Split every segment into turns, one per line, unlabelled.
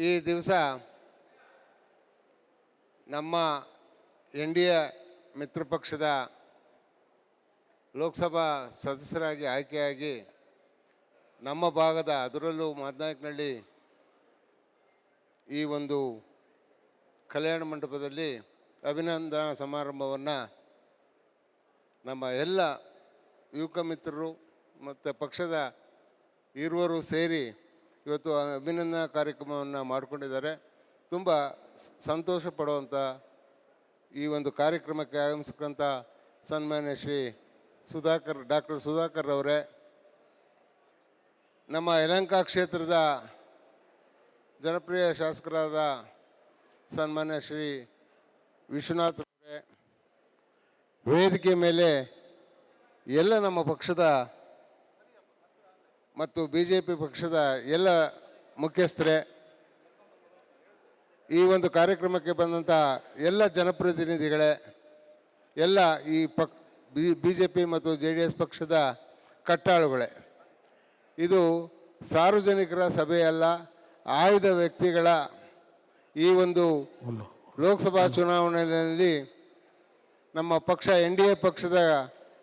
ಈ ದಿವಸ ನಮ್ಮ ಎನ್ ಡಿ ಎ ಮಿತ್ರ ಪಕ್ಷದ ಲೋಕಸಭಾ ಸದಸ್ಯರಾಗಿ ಆಯ್ಕೆಯಾಗಿ ನಮ್ಮ ಭಾಗದ ಅದರಲ್ಲೂ ಮಾದನಾಯಕನಹಳ್ಳಿ ಈ ಒಂದು ಕಲ್ಯಾಣ ಮಂಟಪದಲ್ಲಿ ಅಭಿನಂದನಾ ಸಮಾರಂಭವನ್ನು ನಮ್ಮ ಎಲ್ಲ ಯುವಕ ಮಿತ್ರರು ಮತ್ತು ಪಕ್ಷದ ಇರುವರು ಸೇರಿ ಇವತ್ತು ಅಭಿನಂದನಾ ಕಾರ್ಯಕ್ರಮವನ್ನು ಮಾಡಿಕೊಂಡಿದ್ದಾರೆ. ತುಂಬ ಸಂತೋಷ ಪಡುವಂಥ ಈ ಒಂದು ಕಾರ್ಯಕ್ರಮಕ್ಕೆ ಆಗಮಿಸ್ಕೊಂಥ ಸನ್ಮಾನ್ಯ ಶ್ರೀ ಸುಧಾಕರ್, ಡಾಕ್ಟರ್ ಸುಧಾಕರ್ ಅವರೇ ನಮ್ಮ ಯಲಂಕ ಕ್ಷೇತ್ರದ ಜನಪ್ರಿಯ ಶಾಸಕರಾದ ಸನ್ಮಾನ್ಯ ಶ್ರೀ ವಿಶ್ವನಾಥ್ ಅವರೇ ವೇದಿಕೆ ಮೇಲೆ ಎಲ್ಲ ನಮ್ಮ ಪಕ್ಷದ ಮತ್ತು ಬಿ ಜೆ ಪಿ ಪಕ್ಷದ ಎಲ್ಲ ಮುಖ್ಯಸ್ಥರೇ ಈ ಒಂದು ಕಾರ್ಯಕ್ರಮಕ್ಕೆ ಬಂದಂಥ ಎಲ್ಲ ಜನಪ್ರತಿನಿಧಿಗಳೇ ಎಲ್ಲ ಈ ಪಕ್ ಬಿ ಜೆ ಪಿ ಮತ್ತು ಜೆ ಡಿ ಎಸ್ ಪಕ್ಷದ ಕಟ್ಟಾಳುಗಳೇ ಇದು ಸಾರ್ವಜನಿಕರ ಸಭೆಯಲ್ಲ ಆಯ್ದ ವ್ಯಕ್ತಿಗಳ ಈ ಒಂದು. ಲೋಕಸಭಾ ಚುನಾವಣೆಯಲ್ಲಿ ನಮ್ಮ ಪಕ್ಷ ಎನ್ ಡಿ ಎ ಪಕ್ಷದ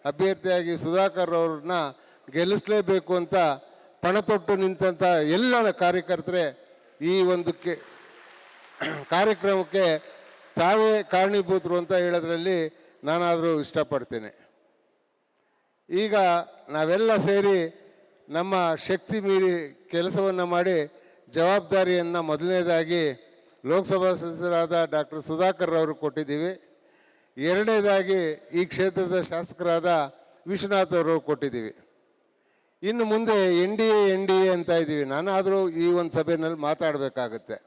ಅಭ್ಯರ್ಥಿಯಾಗಿ ಸುಧಾಕರ್ ಅವ್ರನ್ನ ಗೆಲ್ಲಿಸಲೇಬೇಕು ಅಂತ ಪಣತೊಟ್ಟು ನಿಂತಂಥ ಎಲ್ಲ ಕಾರ್ಯಕರ್ತರೇ, ಈ ಒಂದು ಕಾರ್ಯಕ್ರಮಕ್ಕೆ ತಾವೇ ಕಾರಣೀಭೂತರು ಅಂತ ಹೇಳೋದ್ರಲ್ಲಿ ನಾನಾದರೂ ಇಷ್ಟಪಡ್ತೇನೆ. ಈಗ ನಾವೆಲ್ಲ ಸೇರಿ ನಮ್ಮ ಶಕ್ತಿ ಮೀರಿ ಕೆಲಸವನ್ನು ಮಾಡಿ ಜವಾಬ್ದಾರಿಯನ್ನು ಮೊದಲನೇದಾಗಿ ಲೋಕಸಭಾ ಸದಸ್ಯರಾದ ಡಾಕ್ಟರ್ ಸುಧಾಕರ್ ಅವರು ಕೊಟ್ಟಿದ್ದೀವಿ. ಎರಡನೇದಾಗಿ ಈ ಕ್ಷೇತ್ರದ ಶಾಸಕರಾದ ವಿಶ್ವನಾಥ್ ಅವರು ಕೊಟ್ಟಿದ್ದೀವಿ. ಇನ್ನು ಮುಂದೆ N D A, N D A ಅಂತ ಇದ್ದೀವಿ. ನಾನಾದರೂ ಈ ಒಂದು ಸಭೆಯಲ್ಲಿ ಮಾತಾಡಬೇಕಾಗತ್ತೆ.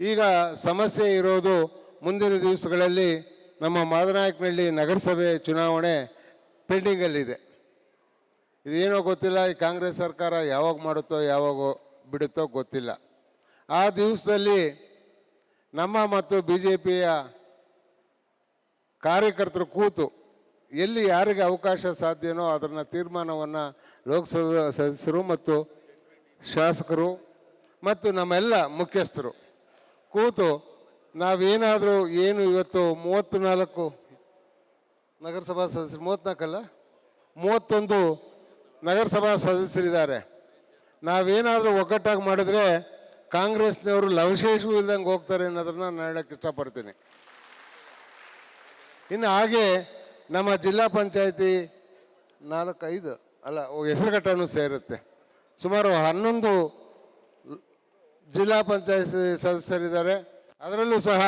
ಈಗ ಸಮಸ್ಯೆ ಇರೋದು ಮುಂದಿನ ದಿವಸಗಳಲ್ಲಿ ನಮ್ಮ ಮಾದನಾಯಕನಹಳ್ಳಿ ನಗರಸಭೆ ಚುನಾವಣೆ ಪೆಂಡಿಂಗಲ್ಲಿದೆ. ಇದೇನೋ ಗೊತ್ತಿಲ್ಲ, ಈ ಕಾಂಗ್ರೆಸ್ ಸರ್ಕಾರ ಯಾವಾಗ ಮಾಡುತ್ತೋ, ಯಾವಾಗ ಬಿಡುತ್ತೋ ಗೊತ್ತಿಲ್ಲ. ಆ ದಿವಸದಲ್ಲಿ ನಮ್ಮ ಮತ್ತು ಬಿ ಜೆ ಪಿಯ ಕಾರ್ಯಕರ್ತರು ಕೂತು ಎಲ್ಲಿ ಯಾರಿಗೆ ಅವಕಾಶ ಸಾಧ್ಯನೋ ಅದನ್ನು ತೀರ್ಮಾನವನ್ನು ಲೋಕಸಭಾ ಸದಸ್ಯರು ಮತ್ತು ಶಾಸಕರು ಮತ್ತು ನಮ್ಮೆಲ್ಲ ಮುಖ್ಯಸ್ಥರು ಕೂತು ನಾವೇನಾದರೂ ಏನು ಇವತ್ತು ಮೂವತ್ತು ನಾಲ್ಕು ನಗರಸಭಾ ಸದಸ್ಯರು, ಮೂವತ್ತ್ನಾಲ್ಕಲ್ಲ? ಮೂವತ್ತೊಂದು ನಗರಸಭಾ ಸದಸ್ಯರಿದ್ದಾರೆ. ನಾವೇನಾದರೂ ಒಗ್ಗಟ್ಟಾಗಿ ಮಾಡಿದ್ರೆ ಕಾಂಗ್ರೆಸ್ನವರು ಲವಶೇಷವೂ ಇಲ್ದಂಗೆ ಹೋಗ್ತಾರೆ ಅನ್ನೋದನ್ನ ನಾನು ಹೇಳಕ್ಕೆ ಇಷ್ಟಪಡ್ತೀನಿ. ಇನ್ನು ಹಾಗೆ ನಮ್ಮ ಜಿಲ್ಲಾ ಪಂಚಾಯತಿ ನಾಲ್ಕೈದು, ಅಲ್ಲ ಹೆಸರುಘಟ್ಟನೂ ಸೇರುತ್ತೆ. ಸುಮಾರು ಹನ್ನೊಂದು ಜಿಲ್ಲಾ ಪಂಚಾಯತ್ ಸದಸ್ಯರಿದ್ದಾರೆ. ಅದರಲ್ಲೂ ಸಹ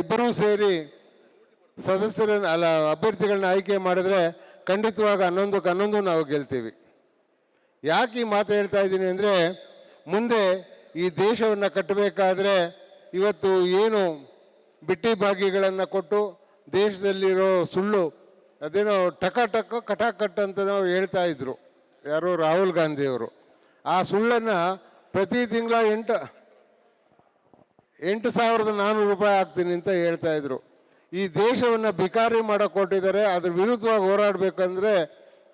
ಇಬ್ಬರೂ ಸೇರಿ ಸದಸ್ಯರನ್ನ, ಅಲ್ಲ, ಅಭ್ಯರ್ಥಿಗಳನ್ನ ಆಯ್ಕೆ ಮಾಡಿದ್ರೆ ಖಂಡಿತವಾಗಿ ಹನ್ನೊಂದಕ್ಕೆ ಹನ್ನೊಂದು ನಾವು ಗೆಲ್ತೀವಿ. ಯಾಕೆ ಈ ಮಾತು ಹೇಳ್ತಾ ಇದ್ದೀನಿ ಅಂದರೆ, ಮುಂದೆ ಈ ದೇಶವನ್ನು ಕಟ್ಟಬೇಕಾದ್ರೆ ಇವತ್ತು ಏನು ಬಿಟ್ಟಿ ಭಾಗಿಗಳನ್ನು ಕೊಟ್ಟು ದೇಶದಲ್ಲಿರೋ ಸುಳ್ಳು, ಅದೇನೋ ಟಕ ಟಕ ಕಟಾಕಟ್ ಅಂತ ನಾವು ಹೇಳ್ತಾ ಇದ್ರು. ಯಾರು ರಾಹುಲ್ ಗಾಂಧಿಯವರು. ಆ ಸುಳ್ಳನ್ನು ಪ್ರತಿ ತಿಂಗಳ ಎಂಟು ಎಂಟು ಸಾವಿರದ ನಾನ್ನೂರು ರೂಪಾಯಿ ಹಾಕ್ತೀನಿ ಅಂತ ಹೇಳ್ತಾ ಇದ್ರು. ಈ ದೇಶವನ್ನು ಬಿಕಾರಿ ಮಾಡಕ್ಕೆ ಕೊಟ್ಟಿದ್ದಾರೆ ಅದ್ರ ವಿರುದ್ಧವಾಗಿ ಹೋರಾಡಬೇಕಂದ್ರೆ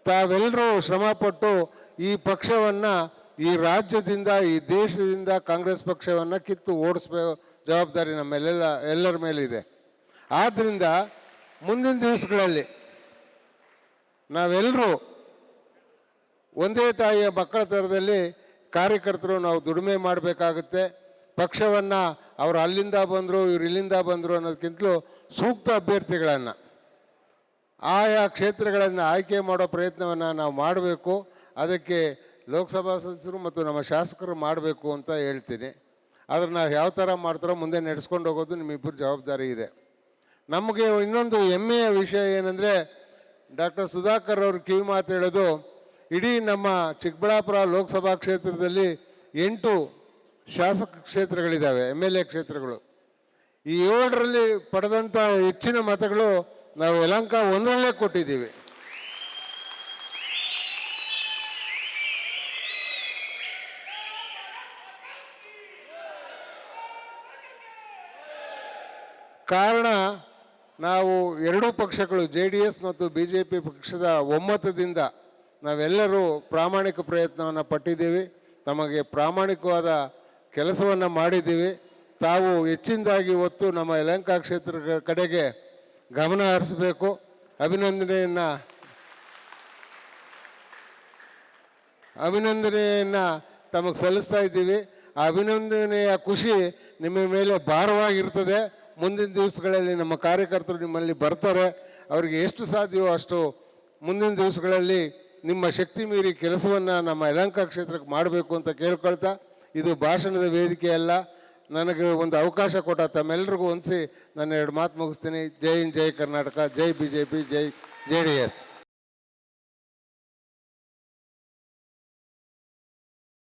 ತಾವೆಲ್ಲರೂ ಶ್ರಮಪಟ್ಟು ಈ ಪಕ್ಷವನ್ನು, ಈ ರಾಜ್ಯದಿಂದ, ಈ ದೇಶದಿಂದ ಕಾಂಗ್ರೆಸ್ ಪಕ್ಷವನ್ನು ಕಿತ್ತು ಓಡಿಸ್ಬೇಕು ಜವಾಬ್ದಾರಿ ನಮ್ಮೆಲ್ಲ ಎಲ್ಲರ ಮೇಲಿದೆ. ಆದ್ದರಿಂದ ಮುಂದಿನ ದಿವಸಗಳಲ್ಲಿ ನಾವೆಲ್ಲರೂ ಒಂದೇ ತಾಯಿಯ ಮಕ್ಕಳ ಥರದಲ್ಲಿ ಕಾರ್ಯಕರ್ತರು ನಾವು ದುಡಿಮೆ ಮಾಡಬೇಕಾಗುತ್ತೆ. ಪಕ್ಷವನ್ನು ಅವರು ಅಲ್ಲಿಂದ ಬಂದರು, ಇವ್ರು ಇಲ್ಲಿಂದ ಬಂದರು ಅನ್ನೋದಕ್ಕಿಂತಲೂ ಸೂಕ್ತ ಅಭ್ಯರ್ಥಿಗಳನ್ನು, ಆಯಾ ಕ್ಷೇತ್ರಗಳನ್ನು ಆಯ್ಕೆ ಮಾಡೋ ಪ್ರಯತ್ನವನ್ನು ನಾವು ಮಾಡಬೇಕು. ಅದಕ್ಕೆ ಲೋಕಸಭಾ ಸದಸ್ಯರು ಮತ್ತು ನಮ್ಮ ಶಾಸಕರು ಮಾಡಬೇಕು ಅಂತ ಹೇಳ್ತೀನಿ. ಆದರೆ ನಾವು ಯಾವ ಥರ ಮಾಡ್ತಾರೋ ಮುಂದೆ ನಡೆಸ್ಕೊಂಡು ಹೋಗೋದು ನಿಮ್ಮಿಬ್ಬರು ಜವಾಬ್ದಾರಿ ಇದೆ. ನಮಗೆ ಇನ್ನೊಂದು ಹೆಮ್ಮೆಯ ವಿಷಯ ಏನಂದರೆ ಡಾಕ್ಟರ್ ಸುಧಾಕರ್ ಅವರು ಕಿವಿ ಮಾತು ಹೇಳೋದು ಇಡೀ ನಮ್ಮ ಚಿಕ್ಕಬಳ್ಳಾಪುರ ಲೋಕಸಭಾ ಕ್ಷೇತ್ರದಲ್ಲಿ ಎಂಟು ಶಾಸಕ ಕ್ಷೇತ್ರಗಳಿದ್ದಾವೆ, ಎಂ ಎಲ್ ಎ ಕ್ಷೇತ್ರಗಳು. ಈ ಏಳರಲ್ಲಿ ಪಡೆದಂಥ ಹೆಚ್ಚಿನ ಮತಗಳು ನಾವು ಯಲಂಕ ಒಂದರಲ್ಲೇ ಕೊಟ್ಟಿದ್ದೀವಿ. ಕಾರಣ ನಾವು ಎರಡೂ ಪಕ್ಷಗಳು, ಜೆ ಡಿ ಎಸ್ ಮತ್ತು ಬಿ ಜೆ ಪಿ ಪಕ್ಷದ ಒಮ್ಮತದಿಂದ ನಾವೆಲ್ಲರೂ ಪ್ರಾಮಾಣಿಕ ಪ್ರಯತ್ನವನ್ನು ಪಟ್ಟಿದ್ದೀವಿ. ತಮಗೆ ಪ್ರಾಮಾಣಿಕವಾದ ಕೆಲಸವನ್ನು ಮಾಡಿದ್ದೀವಿ. ತಾವು ಹೆಚ್ಚಿನದಾಗಿ ಇವತ್ತು ನಮ್ಮ ಯಲಹಂಕ ಕ್ಷೇತ್ರ ಕಡೆಗೆ ಗಮನ ಹರಿಸಬೇಕು. ಅಭಿನಂದನೆಯನ್ನು ಅಭಿನಂದನೆಯನ್ನು ತಮಗೆ ಸಲ್ಲಿಸ್ತಾ ಇದ್ದೀವಿ. ಆ ಅಭಿನಂದನೆಯ ಖುಷಿ ನಿಮ್ಮ ಮೇಲೆ ಭಾರವಾಗಿರ್ತದೆ. ಮುಂದಿನ ದಿವಸಗಳಲ್ಲಿ ನಮ್ಮ ಕಾರ್ಯಕರ್ತರು ನಿಮ್ಮಲ್ಲಿ ಬರ್ತಾರೆ. ಅವರಿಗೆ ಎಷ್ಟು ಸಾಧ್ಯವೋ ಅಷ್ಟು ಮುಂದಿನ ದಿವಸಗಳಲ್ಲಿ ನಿಮ್ಮ ಶಕ್ತಿ ಮೀರಿ ಕೆಲಸವನ್ನು ನಮ್ಮ ಯಲಂಕ ಕ್ಷೇತ್ರಕ್ಕೆ ಮಾಡಬೇಕು ಅಂತ ಕೇಳ್ಕೊಳ್ತಾ, ಇದು ಭಾಷಣದ ವೇದಿಕೆ ಅಲ್ಲ. ನನಗೆ ಒಂದು ಅವಕಾಶ ಕೊಟ್ಟ ತಮ್ಮೆಲ್ಲರಿಗೂ ಹೊಂದಿಸಿ ನಾನು ಎರಡು ಮಾತು ಮುಗಿಸ್ತೀನಿ. ಜೈ ಹಿಂದ್, ಜೈ ಕರ್ನಾಟಕ, ಜೈ ಬಿ ಜೆ ಪಿ ಜೈ ಜೆ ಡಿ ಎಸ್.